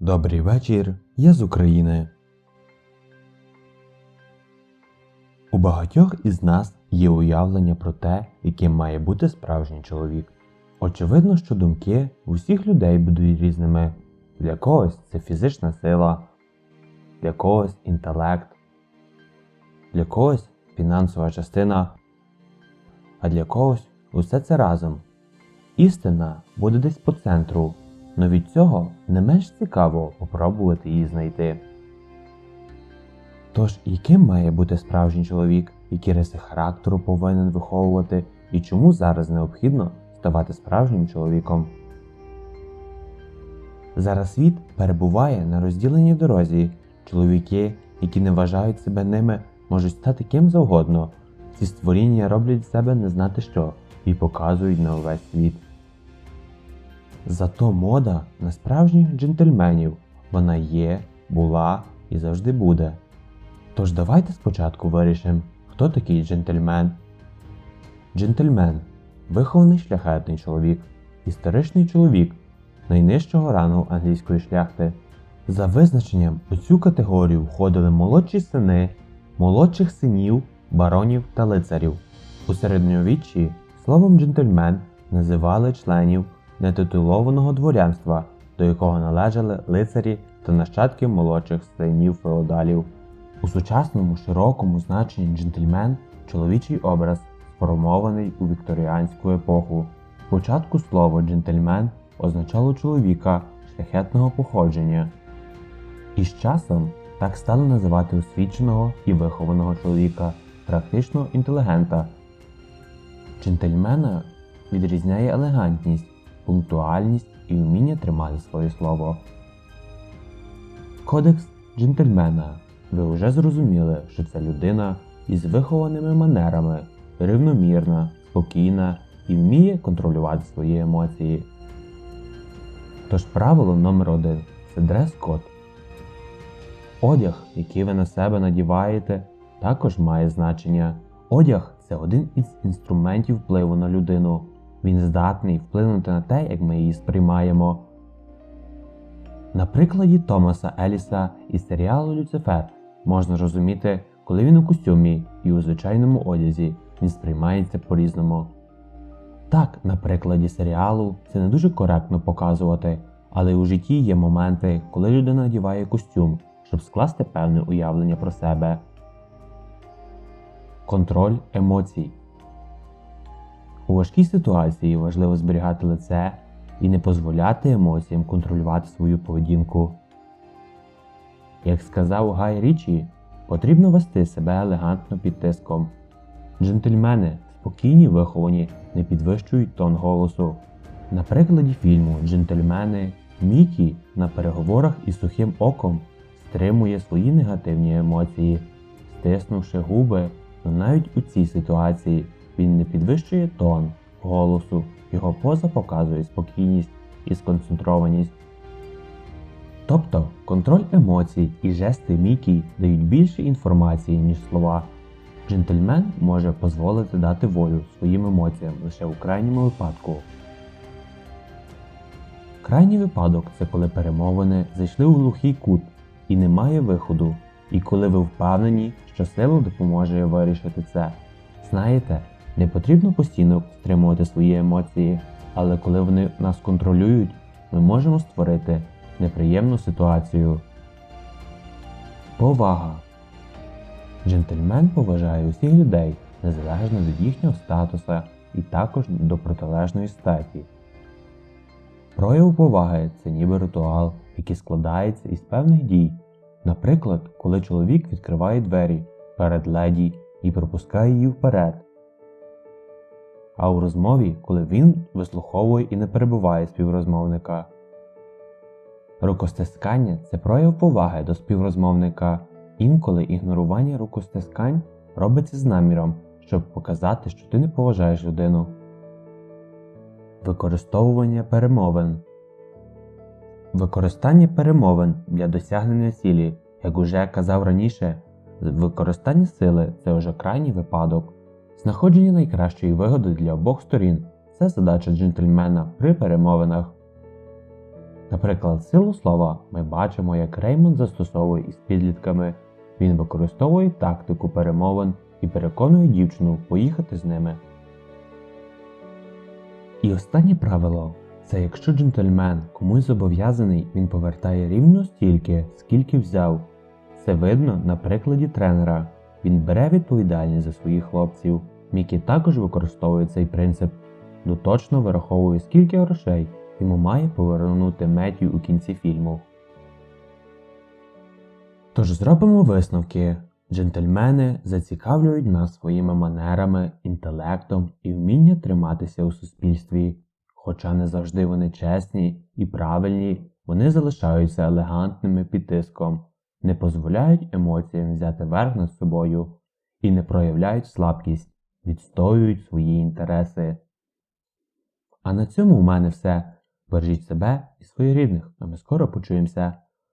Добрий вечір, я з України. У багатьох із нас є уявлення про те, яким має бути справжній чоловік. Очевидно, що думки у всіх людей будуть різними. Для когось це фізична сила, для когось інтелект, для когось фінансова частина, а для когось усе це разом. Істина буде десь по центру, но від цього не менш цікаво попробувати її знайти. Тож, яким має бути справжній чоловік, які риси характеру повинен виховувати, і чому зараз необхідно ставати справжнім чоловіком? Зараз світ перебуває на розділеній дорозі. Чоловіки, які не вважають себе ними, можуть стати ким завгодно. Ці створіння роблять з себе не знати що і показують на увесь світ. Зато мода на справжніх джентльменів вона є, була і завжди буде. Тож давайте спочатку вирішимо, хто такий джентльмен. Джентльмен вихований шляхетний чоловік, історичний чоловік найнижчого рангу англійської шляхти. За визначенням у цю категорію входили молодші сини, молодших синів, баронів та лицарів. У середньовіччі словом джентльмен називали членів нетитулованого дворянства, до якого належали лицарі та нащадки молодших синів феодалів. У сучасному широкому значенні джентльмен чоловічий образ, сформований у вікторіанську епоху. Спочатку слово джентльмен означало чоловіка шляхетного походження, і з часом так стали називати освіченого і вихованого чоловіка, практично інтелігента. Джентльмена відрізняє елегантність, пунктуальність і вміння тримати своє слово. Кодекс джентльмена. Ви вже зрозуміли, що це людина із вихованими манерами, рівномірна, спокійна і вміє контролювати свої емоції. Тож правило номер один це дрес-код. Одяг, який ви на себе надіваєте, також має значення. Одяг це один із інструментів впливу на людину. Він здатний вплинути на те, як ми її сприймаємо. На прикладі Томаса Еліса із серіалу Люцифер можна розуміти, коли він у костюмі і у звичайному одязі він сприймається по-різному. Так, на прикладі серіалу це не дуже коректно показувати, але у житті є моменти, коли людина надіває костюм, щоб скласти певне уявлення про себе. Контроль емоцій. У важкій ситуації важливо зберігати лице і не дозволяти емоціям контролювати свою поведінку. Як сказав Гай Річі, потрібно вести себе елегантно під тиском. Джентльмени, спокійні виховані, не підвищують тон голосу. На прикладі фільму Джентльмени Мікі на переговорах із сухим оком стримує свої негативні емоції, стиснувши губи, но навіть у цій ситуації він не підвищує тон голосу, його поза показує спокійність і сконцентрованість. Тобто контроль емоцій і жести Мікі дають більше інформації, ніж слова. Джентльмен може дозволити дати волю своїм емоціям лише у крайньому випадку. Крайній випадок це коли перемовини зайшли у глухий кут і немає виходу, і коли ви впевнені, що сила допоможе вирішити це. Знаєте, не потрібно постійно стримувати свої емоції, але коли вони нас контролюють, ми можемо створити неприємну ситуацію. Повага. Джентльмен поважає усіх людей незалежно від їхнього статусу і також до протилежної статі. Прояв поваги це ніби ритуал, який складається із певних дій. Наприклад, коли чоловік відкриває двері перед леді і пропускає її вперед. А у розмові, коли він вислуховує і не перебиває співрозмовника. Рукостискання це прояв поваги до співрозмовника. Інколи ігнорування рукостискань робиться з наміром, щоб показати, що ти не поважаєш людину. Використовування перемовин Використання перемовин для досягнення цілі, як уже казав раніше, використання сили це вже крайній випадок. Знаходження найкращої вигоди для обох сторін це задача джентльмена при перемовинах. Наприклад, силу слова ми бачимо, як Реймонд застосовує із підлітками. Він використовує тактику перемовин і переконує дівчину поїхати з ними. І останнє правило це якщо джентльмен комусь зобов'язаний, він повертає рівно стільки, скільки взяв. Це видно на прикладі тренера. Він бере відповідальність за своїх хлопців. Мікі також використовує цей принцип, ну точно вираховує, скільки грошей йому має повернути Меттю у кінці фільму. Тож зробимо висновки. Джентльмени зацікавлюють нас своїми манерами, інтелектом і вміння триматися у суспільстві. Хоча не завжди вони чесні і правильні, вони залишаються елегантними під тиском, не дозволяють емоціям взяти верх над собою і не проявляють слабкість, відстоюють свої інтереси. А на цьому у мене все. Бережіть себе і своїх рідних, а ми скоро почуємося.